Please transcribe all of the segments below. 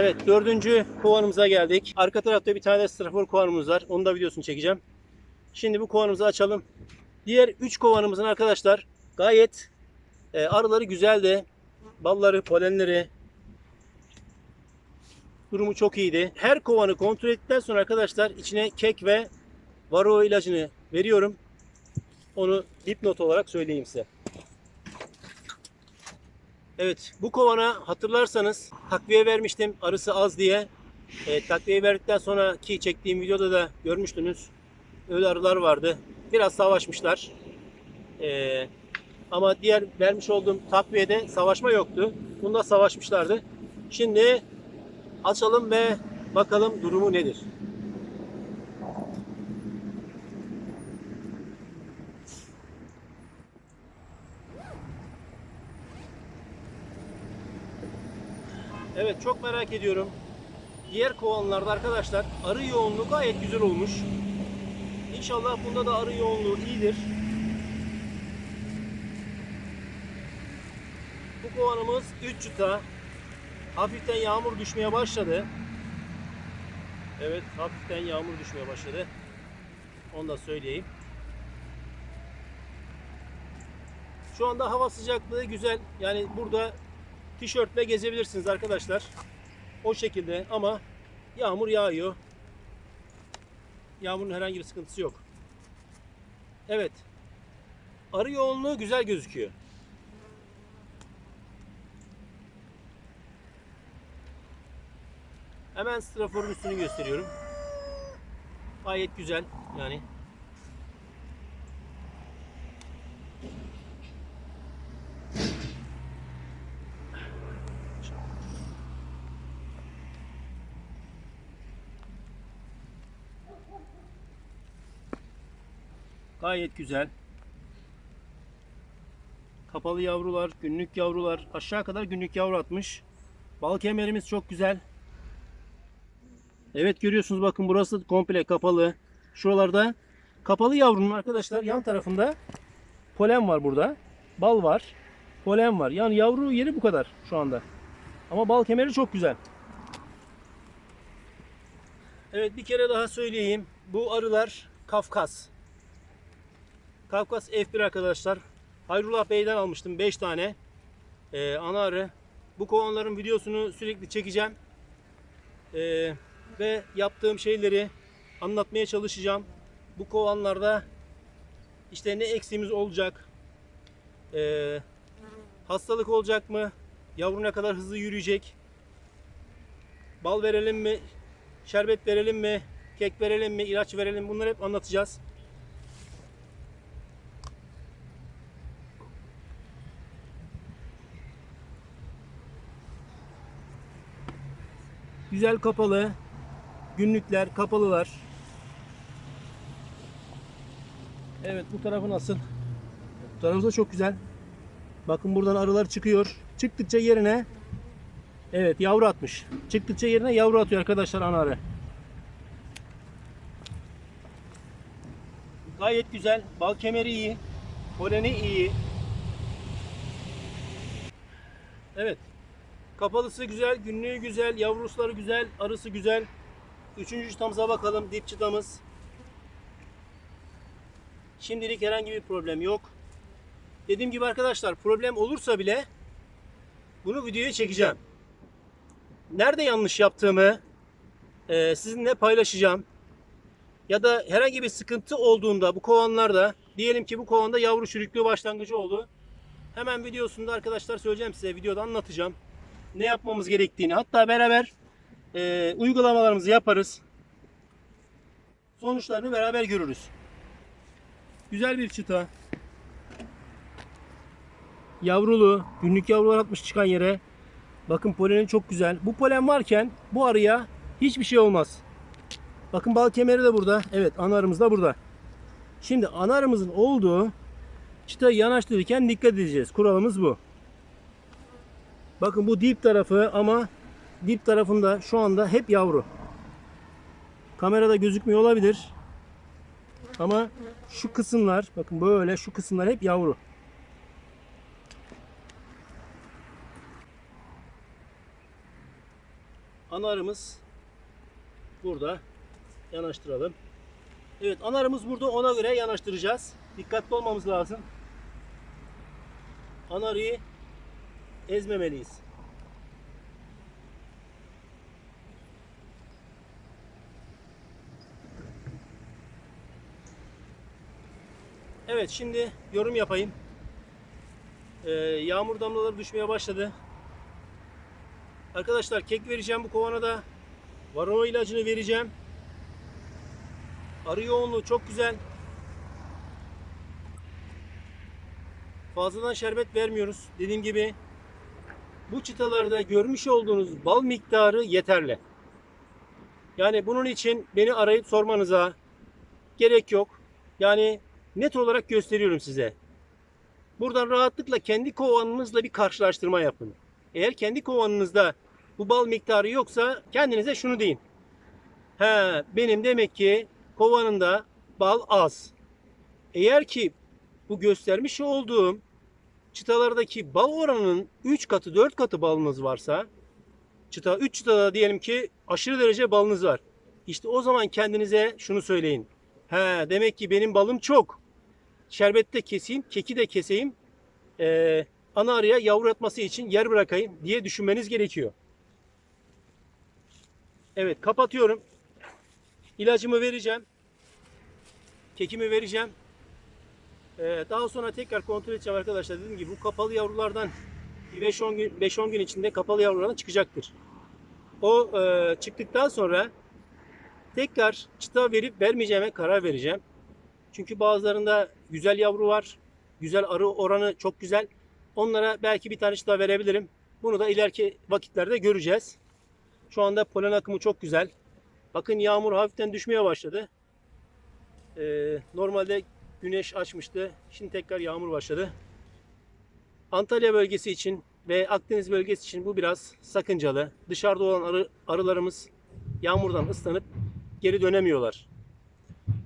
Evet dördüncü kovanımıza geldik. Arka tarafta bir tane strafor kovanımız var. Onun da videosunu çekeceğim. Şimdi bu kovanımızı açalım. Diğer üç kovanımızın arkadaşlar gayet e, arıları güzeldi. Balları, polenleri durumu çok iyiydi. Her kovanı kontrol ettikten sonra arkadaşlar içine kek ve varroa ilacını veriyorum. Onu dipnot olarak söyleyeyim size. Evet bu kovana hatırlarsanız takviye vermiştim arısı az diye. E, takviye verdikten sonraki çektiğim videoda da görmüştünüz. Öyle arılar vardı. Biraz savaşmışlar. E, ama diğer vermiş olduğum takviyede savaşma yoktu. Bunda savaşmışlardı. Şimdi açalım ve bakalım durumu nedir. Evet çok merak ediyorum. Diğer kovanlarda arkadaşlar arı yoğunluğu gayet güzel olmuş. İnşallah bunda da arı yoğunluğu iyidir. Bu kovanımız 3 çıta. Hafiften yağmur düşmeye başladı. Evet hafiften yağmur düşmeye başladı. Onu da söyleyeyim. Şu anda hava sıcaklığı güzel. Yani burada tişörtle gezebilirsiniz arkadaşlar. O şekilde ama yağmur yağıyor. Yağmurun herhangi bir sıkıntısı yok. Evet. Arı yoğunluğu güzel gözüküyor. Hemen straforun üstünü gösteriyorum. Gayet güzel yani. Gayet güzel. Kapalı yavrular, günlük yavrular. Aşağı kadar günlük yavru atmış. Bal kemerimiz çok güzel. Evet görüyorsunuz bakın burası komple kapalı. Şuralarda kapalı yavrunun arkadaşlar yan tarafında polen var burada. Bal var. Polen var. Yani yavru yeri bu kadar şu anda. Ama bal kemeri çok güzel. Evet bir kere daha söyleyeyim. Bu arılar Kafkas. Kafkas F1 arkadaşlar. Hayrullah Bey'den almıştım 5 tane. Ee, ana arı. Bu kovanların videosunu sürekli çekeceğim. Ee, ve yaptığım şeyleri anlatmaya çalışacağım. Bu kovanlarda işte ne eksiğimiz olacak, ee, hastalık olacak mı, yavru ne kadar hızlı yürüyecek, bal verelim mi, şerbet verelim mi, kek verelim mi, ilaç verelim mi bunları hep anlatacağız. Güzel kapalı. Günlükler, kapalılar. Evet bu tarafı nasıl? Bu tarafı da çok güzel. Bakın buradan arılar çıkıyor. Çıktıkça yerine Evet yavru atmış. Çıktıkça yerine yavru atıyor arkadaşlar ana arı. Gayet güzel. Bal kemeri iyi. Poleni iyi. Evet. Kapalısı güzel, günlüğü güzel, yavruları güzel, arısı güzel. Üçüncü çıtamıza bakalım, dip çıtamız. Şimdilik herhangi bir problem yok. Dediğim gibi arkadaşlar problem olursa bile bunu videoya çekeceğim. Nerede yanlış yaptığımı e, sizinle paylaşacağım. Ya da herhangi bir sıkıntı olduğunda bu kovanlarda diyelim ki bu kovanda yavru çürüklüğü başlangıcı oldu. Hemen videosunda arkadaşlar söyleyeceğim size videoda anlatacağım ne yapmamız gerektiğini hatta beraber e, uygulamalarımızı yaparız. Sonuçlarını beraber görürüz. Güzel bir çıta. Yavrulu, günlük yavrular atmış çıkan yere. Bakın poleni çok güzel. Bu polen varken bu arıya hiçbir şey olmaz. Bakın bal kemeri de burada. Evet ana arımız da burada. Şimdi ana arımızın olduğu çıtayı yanaştırırken dikkat edeceğiz. Kuralımız bu. Bakın bu dip tarafı ama dip tarafında şu anda hep yavru. Kamerada gözükmüyor olabilir. Ama şu kısımlar bakın böyle şu kısımlar hep yavru. ana arımız burada. Yanaştıralım. Evet ana arımız burada ona göre yanaştıracağız. Dikkatli olmamız lazım. Ana arıyı ezmemeliyiz. Evet şimdi yorum yapayım. Ee, yağmur damlaları düşmeye başladı. Arkadaşlar kek vereceğim bu kovana da. Varroa ilacını vereceğim. Arı yoğunluğu çok güzel. Fazladan şerbet vermiyoruz. Dediğim gibi bu çıtalarda görmüş olduğunuz bal miktarı yeterli. Yani bunun için beni arayıp sormanıza gerek yok. Yani net olarak gösteriyorum size. Buradan rahatlıkla kendi kovanınızla bir karşılaştırma yapın. Eğer kendi kovanınızda bu bal miktarı yoksa kendinize şunu deyin. He, benim demek ki kovanında bal az. Eğer ki bu göstermiş olduğum çıtalardaki bal oranının 3 katı 4 katı balınız varsa çıta 3 çıtada diyelim ki aşırı derece balınız var. İşte o zaman kendinize şunu söyleyin. He, demek ki benim balım çok. Şerbette keseyim, keki de keseyim. Ee, ana arıya yavru atması için yer bırakayım diye düşünmeniz gerekiyor. Evet kapatıyorum. İlacımı vereceğim. Kekimi vereceğim. Ee, daha sonra tekrar kontrol edeceğim arkadaşlar. Dediğim gibi bu kapalı yavrulardan 5-10 gün 5-10 gün içinde kapalı yavrulardan çıkacaktır. O e, çıktıktan sonra tekrar çıta verip vermeyeceğime karar vereceğim. Çünkü bazılarında güzel yavru var. Güzel arı oranı çok güzel. Onlara belki bir tane çıta verebilirim. Bunu da ileriki vakitlerde göreceğiz. Şu anda polen akımı çok güzel. Bakın yağmur hafiften düşmeye başladı. Ee, normalde güneş açmıştı. Şimdi tekrar yağmur başladı. Antalya bölgesi için ve Akdeniz bölgesi için bu biraz sakıncalı. Dışarıda olan arı, arılarımız yağmurdan ıslanıp geri dönemiyorlar.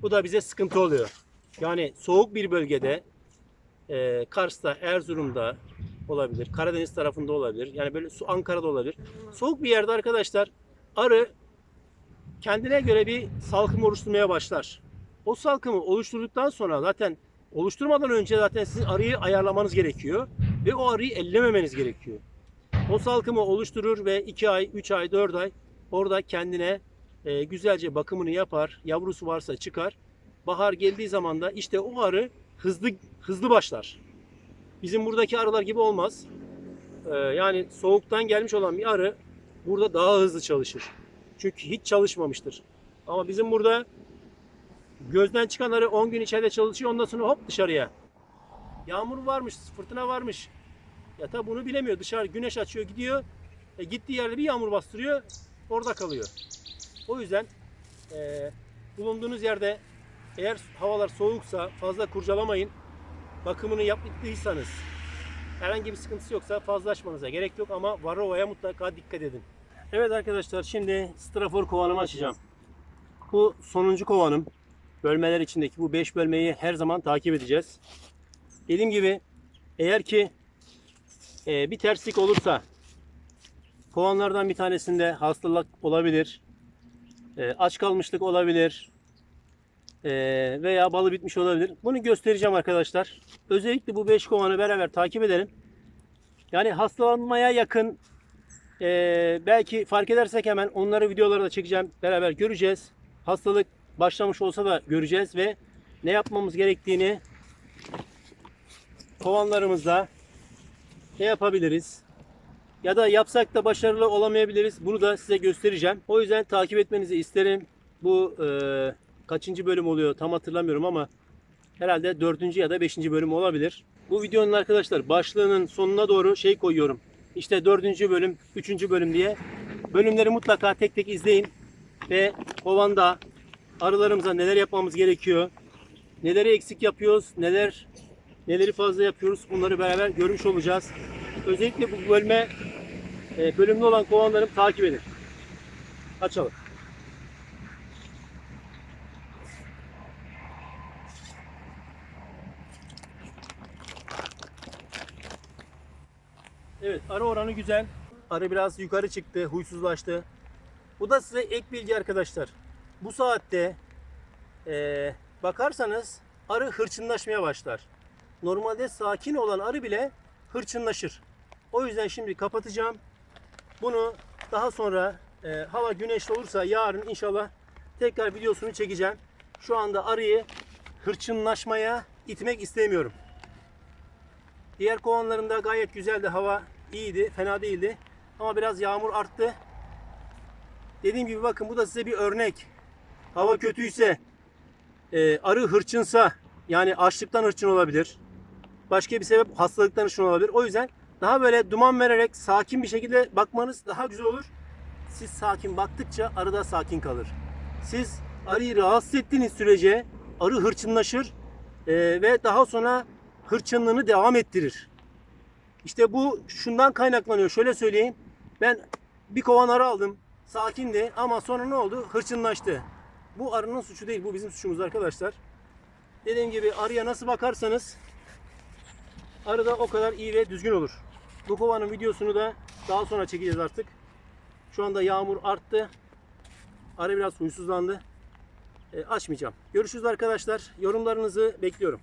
Bu da bize sıkıntı oluyor. Yani soğuk bir bölgede e, Kars'ta, Erzurum'da olabilir. Karadeniz tarafında olabilir. Yani böyle su Ankara'da olabilir. Soğuk bir yerde arkadaşlar arı kendine göre bir salkım oluşturmaya başlar. O salkımı oluşturduktan sonra zaten oluşturmadan önce zaten sizin arıyı ayarlamanız gerekiyor ve o arıyı ellememeniz gerekiyor. O salkımı oluşturur ve 2 ay, 3 ay, 4 ay orada kendine e, güzelce bakımını yapar. Yavrusu varsa çıkar. Bahar geldiği zaman da işte o arı hızlı hızlı başlar. Bizim buradaki arılar gibi olmaz. E, yani soğuktan gelmiş olan bir arı burada daha hızlı çalışır. Çünkü hiç çalışmamıştır. Ama bizim burada gözden çıkan arı 10 gün içeride çalışıyor ondan sonra hop dışarıya. Yağmur varmış, fırtına varmış. Ya tabi bunu bilemiyor. Dışarı güneş açıyor gidiyor. E, gittiği yerde bir yağmur bastırıyor. Orada kalıyor. O yüzden e, bulunduğunuz yerde eğer havalar soğuksa fazla kurcalamayın. Bakımını yaptıysanız herhangi bir sıkıntısı yoksa fazla açmanıza gerek yok ama varroaya mutlaka dikkat edin. Evet arkadaşlar şimdi strafor kovanımı açacağım. Bu sonuncu kovanım. Bölmeler içindeki bu 5 bölmeyi her zaman takip edeceğiz. Dediğim gibi eğer ki e, bir terslik olursa kovanlardan bir tanesinde hastalık olabilir. E, aç kalmışlık olabilir. E, veya balı bitmiş olabilir. Bunu göstereceğim arkadaşlar. Özellikle bu 5 kovanı beraber takip edelim. Yani hastalanmaya yakın e, belki fark edersek hemen onları videolarda çekeceğim. Beraber göreceğiz. Hastalık başlamış olsa da göreceğiz ve ne yapmamız gerektiğini kovanlarımızda ne yapabiliriz? Ya da yapsak da başarılı olamayabiliriz. Bunu da size göstereceğim. O yüzden takip etmenizi isterim. Bu e, kaçıncı bölüm oluyor tam hatırlamıyorum ama herhalde dördüncü ya da beşinci bölüm olabilir. Bu videonun arkadaşlar başlığının sonuna doğru şey koyuyorum. İşte dördüncü bölüm, üçüncü bölüm diye. Bölümleri mutlaka tek tek izleyin. Ve kovanda arılarımıza neler yapmamız gerekiyor. Neleri eksik yapıyoruz, neler neleri fazla yapıyoruz bunları beraber görmüş olacağız. Özellikle bu bölme e, bölümlü olan kovanlarımı takip edin. Açalım. Evet arı oranı güzel. Arı biraz yukarı çıktı, huysuzlaştı. Bu da size ek bilgi arkadaşlar. Bu saatte eee, bakarsanız arı hırçınlaşmaya başlar. Normalde sakin olan arı bile hırçınlaşır. O yüzden şimdi kapatacağım. Bunu daha sonra eee, hava güneşli olursa yarın inşallah tekrar videosunu çekeceğim. Şu anda arıyı hırçınlaşmaya itmek istemiyorum. Diğer kovanlarında gayet güzeldi. Hava iyiydi. Fena değildi. Ama biraz yağmur arttı. Dediğim gibi bakın bu da size bir örnek. Hava kötüyse, e, arı hırçınsa yani açlıktan hırçın olabilir. Başka bir sebep hastalıktan hırçın olabilir. O yüzden daha böyle duman vererek sakin bir şekilde bakmanız daha güzel olur. Siz sakin baktıkça arı da sakin kalır. Siz arıyı rahatsız ettiğiniz sürece arı hırçınlaşır e, ve daha sonra hırçınlığını devam ettirir. İşte bu şundan kaynaklanıyor. Şöyle söyleyeyim. Ben bir kovan arı aldım. Sakindi ama sonra ne oldu? Hırçınlaştı. Bu arının suçu değil. Bu bizim suçumuz arkadaşlar. Dediğim gibi arıya nasıl bakarsanız arı da o kadar iyi ve düzgün olur. Bu kovanın videosunu da daha sonra çekeceğiz artık. Şu anda yağmur arttı. Arı biraz huysuzlandı. E, açmayacağım. Görüşürüz arkadaşlar. Yorumlarınızı bekliyorum.